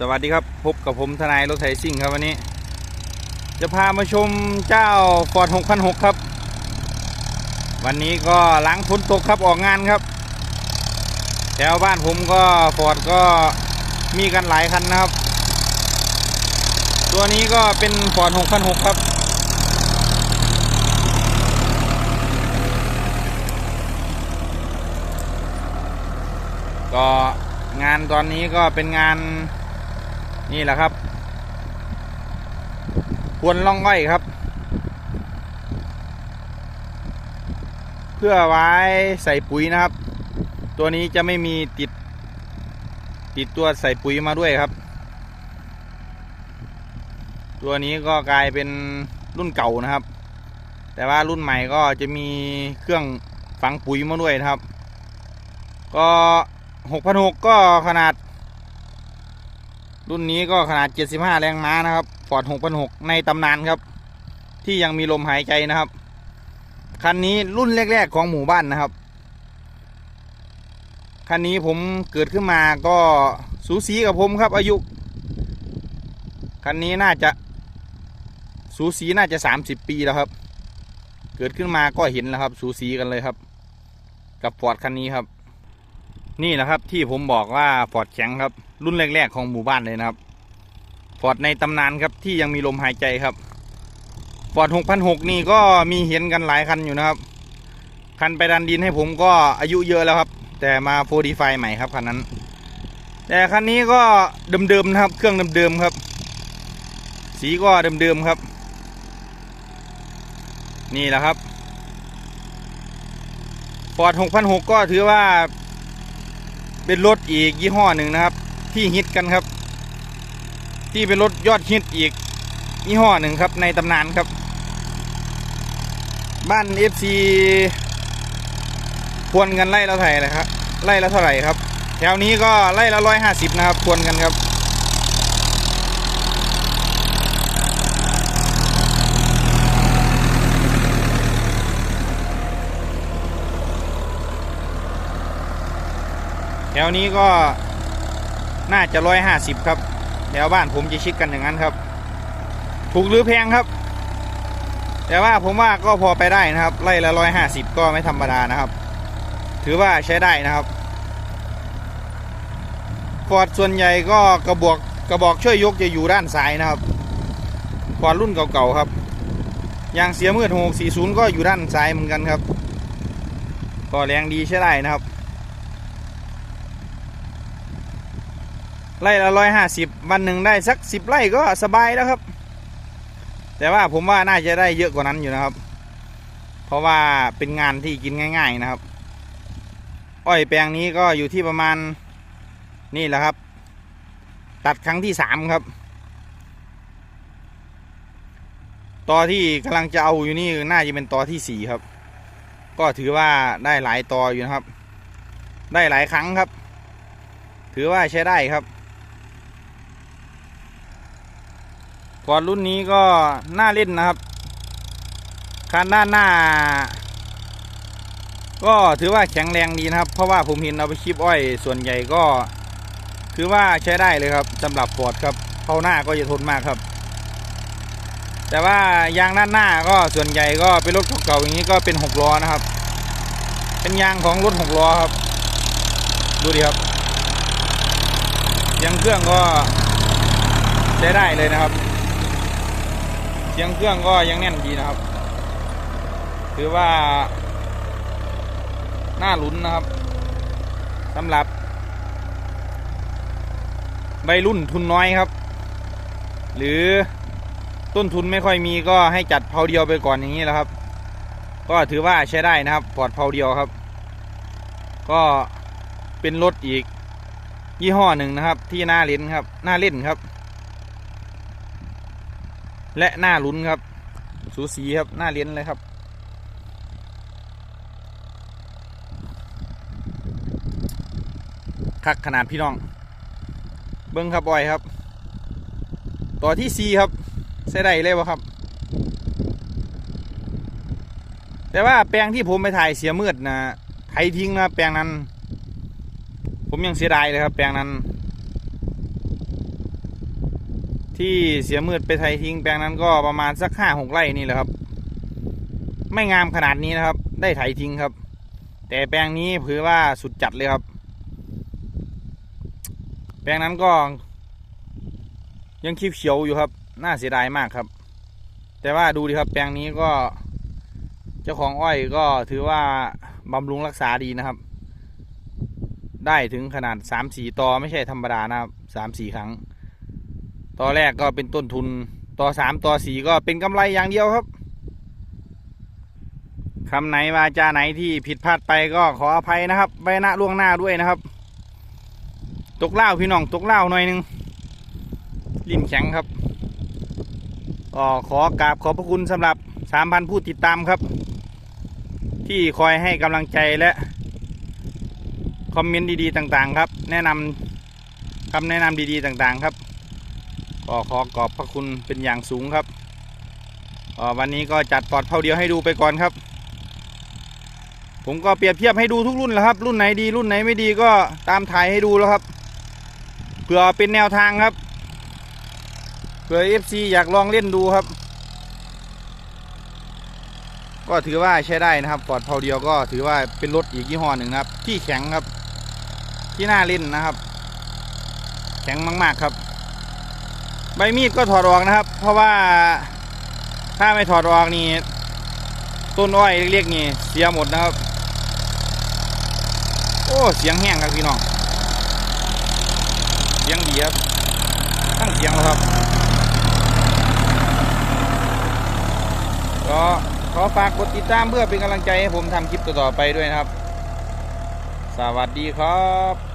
สวัสดีครับพบกับผมทนายรถไถซิ่งครับวันนี้ จะพามาชมเจ้าฟอร์ด6006 ครับ วันนี้ก็หลังฝนตกครับออกงานครับแถวบ้านผมก็ฟอร์ดก็มีกันหลายคันนะครับ ตัวนี้ก็เป็นฟอร์ด6006 ครับก็งานตอนนี้ก็เป็นงาน นี่แหละครับควนล่องอ้อยครับ เพื่อไว้ใส่ปุ๋ยนะครับ ตัวนี้จะไม่มีติด ติดตัวใส่ปุ๋ยมาด้วยครับ ตัวนี้ก็กลายเป็นรุ่นเก่านะครับ แต่ว่ารุ่นใหม่ก็จะมีเครื่องฝังปุ๋ยมาด้วยนะครับ ก็หกพันหกก็ขนาด รุ่นนี้ก็ขนาด 75 แรงม้านะครับฟอร์ด6,600ในตำนานครับ ที่ยังมีลมหายใจนะครับ คันนี้รุ่นแรก ๆ ของหมู่บ้านนะครับ คันนี้ผมเกิดขึ้นมาก็สูสีกับผมครับ อายุ คันนี้น่าจะสูสีน่าจะ 30 ปีแล้วครับ เกิดขึ้นมาก็เห็นแล้วครับ สูสีกันเลยครับ กับฟอร์ดคันนี้ครับ นี่แหละครับที่ผมบอกว่าฟอร์ดแข็งครับ รุ่นแรกๆของหมู่บ้านเลยนะครับฟอร์ดในตำนานครับที่ยังมีลมหายใจครับฟอร์ด6,600นี่ก็มีเห็นกันหลายคันอยู่นะครับ คันไปดันดินให้ผมก็อายุเยอะแล้วครับ แต่มาโฟดีไฟใหม่ครับคันนั้น แต่คันนี้ก็เดิมๆนะครับ เครื่องเดิมๆครับ สีก็เดิมๆครับ นี่แหละครับฟอร์ด6,600ก็ถือว่าเป็นรถอีกยี่ห้อหนึ่งนะครับ ที่ฮิตกันครับ ที่เป็นรถยอดฮิตอีกยี่ห้อหนึ่งครับในตำนานครับ บ้าน FC ควรกันไล่ละเท่าไหร่เลยครับไล่ละเท่าไหร่ครับ แถวนี้ก็ไล่ละร้อยห้าสิบนะครับควรกันครับแถวนี้ก็ น่าจะร้อยห้าสิบครับแถวบ้านผมจะชิดกันอย่างนั้นครับ ถูกหรือแพงครับ แต่ว่าผมว่าก็พอไปได้นะครับไล่ละร้อยห้าสิบก็ไม่ธรรมดานะครับ ถือว่าใช้ได้นะครับฟอร์ดส่วนใหญ่ก็กระบอกกระบอกช่วยยกจะอยู่ด้านซ้ายนะครับฟอร์ดรุ่นเก่าๆครับยางเสียมืดหกสี่ศูนย์ก็อยู่ด้านซ้ายเหมือนกันครับ ก็แรงดีใช้ได้นะครับ ไร่ละร้อยห้าสิบวันหนึ่งได้สักสิบไร่ก็สบายแล้วครับ แต่ว่าผมว่าน่าจะได้เยอะกว่านั้นอยู่นะครับ เพราะว่าเป็นงานที่กินง่าย ๆนะครับ อ้อยแปลงนี้ก็อยู่ที่ประมาณนี่แหละครับ ตัดครั้งที่สามครับต่อที่กำลังจะเอาอยู่นี่น่าจะเป็นต่อที่สี่ครับ ก็ถือว่าได้หลายต่ออยู่นะครับ ได้หลายครั้งครับ ถือว่าใช้ได้ครับ ฟอดรุ่นนี้ก็น่าเล่นนะครับคันด้านหน้า ก็ถือว่าแข็งแรงดีนะครับ เพราะว่าผมเห็นเอาไปคลิปอ้อย ส่วนใหญ่ก็ ถือว่าใช้ได้เลยครับสำหรับฟอร์ดครับเข้าหน้าก็จะทนมากครับ แต่ว่ายางด้านหน้าก็ส่วนใหญ่ก็เป็นรถเก่าๆอย่างนี้ก็เป็นหกล้อนะครับ เป็นยางของรถหกล้อครับ ดูดิครับเสียงเครื่องก็ใช้ได้เลยนะครับ เสียงเครื่องก็ยังแน่นดีนะครับ ถือว่า น่าลุ้นนะครับสำหรับใบรุ่นทุนน้อยครับ หรือต้นทุนไม่ค่อยมีก็ให้จัดเพาเดียวไปก่อนอย่างนี้แหละครับ ก็ถือว่าใช้ได้นะครับปลอดเพาเดียวครับ ก็เป็นรถอีกยี่ห้อหนึ่งนะครับ ที่น่าเล่นครับน่าเล่นครับ และหน้าลุ้นครับ สูสีครับหน้าเลี้ยนเลยครับ คักขนาดพี่น้อง เบิ้งครับบอยครับ ต่อที่ซีครับใส่ได้เลยวะครับ แต่ว่าแปลงที่ผมไปถ่ายเสียมืดนะไถทิ้งนะแปลงนั้น ผมยังเสียดายเลยครับ แปลงนั้น ที่เสียมืดไปไทยทิ้งแปลงนั้นก็ประมาณสักห้าหกไร่นี่แหละครับ ไม่งามขนาดนี้นะครับ ได้ไถทิ้งครับ แต่แปลงนี้ถือว่าสุดจัดเลยครับ แปลงนั้นก็ ยังคิ้วเขียวอยู่ครับ น่าเสียดายมากครับ แต่ว่าดูดิครับ แปลงนี้ก็ เจ้าของอ้อยก็ถือว่าบำรุงรักษาดีนะครับ ได้ถึงขนาดสามสี่ตอไม่ใช่ธรรมดานะครับสามสี่ครั้ง ต่อแรกก็เป็นต้นทุนต่อสามต่อสี่ก็เป็นกำไรอย่างเดียวครับคำไหนวาจาไหนที่ผิดพลาดไปก็ขออภัยนะครับใบหน้าล่วงหน้าด้วยนะครับ ตกเหล้าพี่น้องตกเหล้าหน่อยหนึงลิ้นแข็งครับก็ขอกราบขอบพระคุณสำหรับสามพันผู้ติดตามครับ ที่คอยให้กำลังใจและ คอมเมนต์ดีๆต่างๆ ครับ แนะนำคำแนะนำดีๆต่างๆ ครับ ก็ขอขอบพระคุณเป็นอย่างสูงครับวันนี้ก็จัดปอดเผาเดียวให้ดูไปก่อนครับ ผมก็เปรียบเทียบให้ดูทุกรุ่นแล้วครับ รุ่นไหนดีรุ่นไหนไม่ดีก็ตามถ่ายให้ดูแล้วครับเพื่อเป็นแนวทางครับเผื่อ FC อยากลองเล่นดูครับ ก็ถือว่าใช้ได้นะครับปอดเผาเดียวก็ถือว่าเป็นรถอีกยี่ห้อหนึ่งครับ ที่แข็งครับ ที่น่าเล่นนะครับ แข็งมาก ๆครับ ใบมีดก็ถอดออกนะครับ เพราะว่าถ้าไม่ถอดออกนี่ต้นอ้อยเล็กนี่เสียหมดนะครับ โอ้เสียงแห้งครับพี่น้องเสียงดีครับตั้งเสียงแล้วครับก็ขอฝากกดติดตามเพื่อเป็นกำลังใจให้ผมทำคลิปต่อๆไปด้วยนะครับ สวัสดีครับ